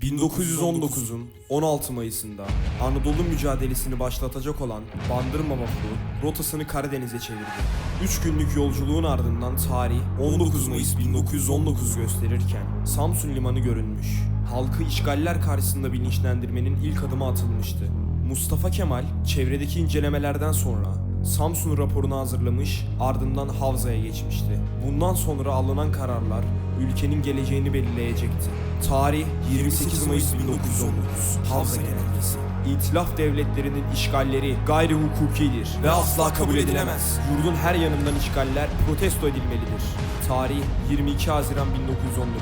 1919'un 16 Mayıs'ında Anadolu mücadelesini başlatacak olan Bandırma vapuru rotasını Karadeniz'e çevirdi. 3 günlük yolculuğun ardından tarih 19 Mayıs 1919 gösterirken Samsun Limanı görünmüş. Halkı işgaller karşısında bilinçlendirmenin ilk adımı atılmıştı. Mustafa Kemal çevredeki incelemelerden sonra Samsun raporunu hazırlamış, ardından Havza'ya geçmişti. Bundan sonra alınan kararlar ülkenin geleceğini belirleyecekti. Tarih 28 Mayıs 1919. Havza Genelgesi. İtilaf devletlerinin işgalleri gayri hukukidir ve asla kabul edilemez. Yurdun her yanından işgaller protesto edilmelidir. Tarih 22 Haziran 1919.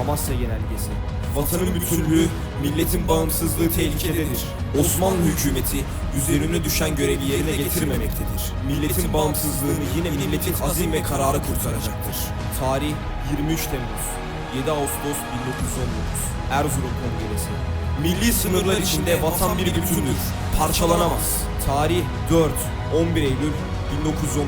Amasya Genelgesi. Vatanın bütünlüğü, milletin bağımsızlığı tehlikededir. Osmanlı hükümeti üzerine düşen görevi yerine getirmemektedir. Milletin bağımsızlığını yine milletin azim ve kararı kurtaracaktır. Tarih 23 Temmuz 7 Ağustos 1919 Erzurum Kongresi Milli sınırlar içinde vatan bir bütündür. Parçalanamaz. Tarih 4 11 Eylül 1919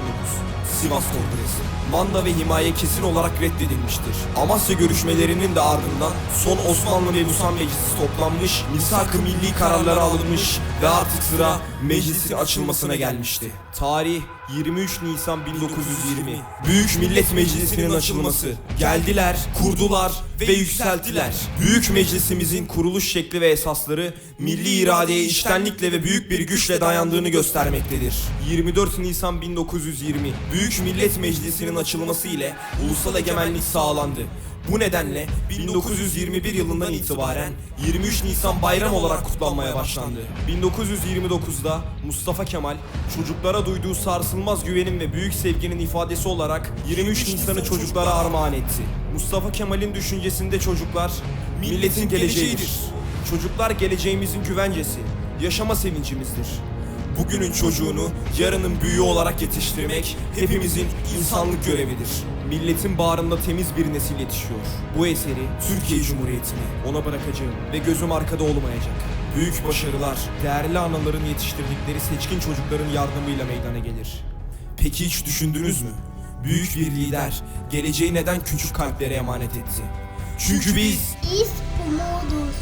Sivas Kongresi. Manda ve himaye kesin olarak reddedilmiştir. Amasya görüşmelerinin de ardından son Osmanlı Mebusan Meclisi toplanmış, misak-ı milli kararları alınmış ve artık sıra meclisin açılmasına gelmişti. Tarih 23 Nisan 1920. Büyük Millet Meclisi'nin açılması. Geldiler, kurdular ve yükselttiler. Büyük Meclisimizin kuruluş şekli ve esasları milli iradeye içtenlikle ve büyük bir güçle dayandığını göstermektedir. 24 Nisan 1920 Büyük Millet Meclisi'nin açılması ile ulusal egemenlik sağlandı. Bu nedenle 1921 yılından itibaren 23 Nisan bayram olarak kutlanmaya başlandı. 1929'da Mustafa Kemal çocuklara duyduğu sarsılmaz güvenin ve büyük sevginin ifadesi olarak 23 Nisan'ı çocuklara armağan etti. Mustafa Kemal'in düşüncesinde çocuklar milletin geleceğidir. Çocuklar geleceğimizin güvencesi, yaşama sevincimizdir. Bugünün çocuğunu yarının büyüğü olarak yetiştirmek hepimizin insanlık görevidir. Milletin bağrında temiz bir nesil yetişiyor. Bu eseri Türkiye Cumhuriyeti'ni ona bırakacağım ve gözüm arkada olmayacak. Büyük başarılar, değerli anaların yetiştirdikleri seçkin çocukların yardımıyla meydana gelir. Peki hiç düşündünüz mü? Büyük bir lider geleceği neden küçük kalplere emanet etti? Çünkü biz Biz umuduz.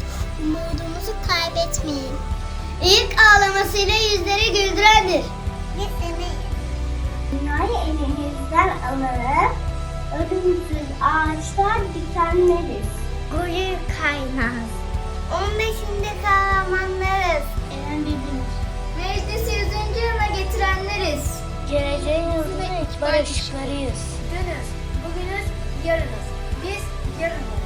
Umudumuzu kaybetmeyin. İlk ağlamasıyla yüzleri güldürendir. Emeğiz. Dünyayı elimizden alıp ölümsüz ağaçlar dikenleriz. Gurur kaynağız. 15'inde kahramanlarız. Eğlendirdiniz. Meclisi 100. yıla getirenleriz. Geleceğin yıldızı barışçılarıyız. Dünüz, bugünüz, yarınız. Biz yarınız.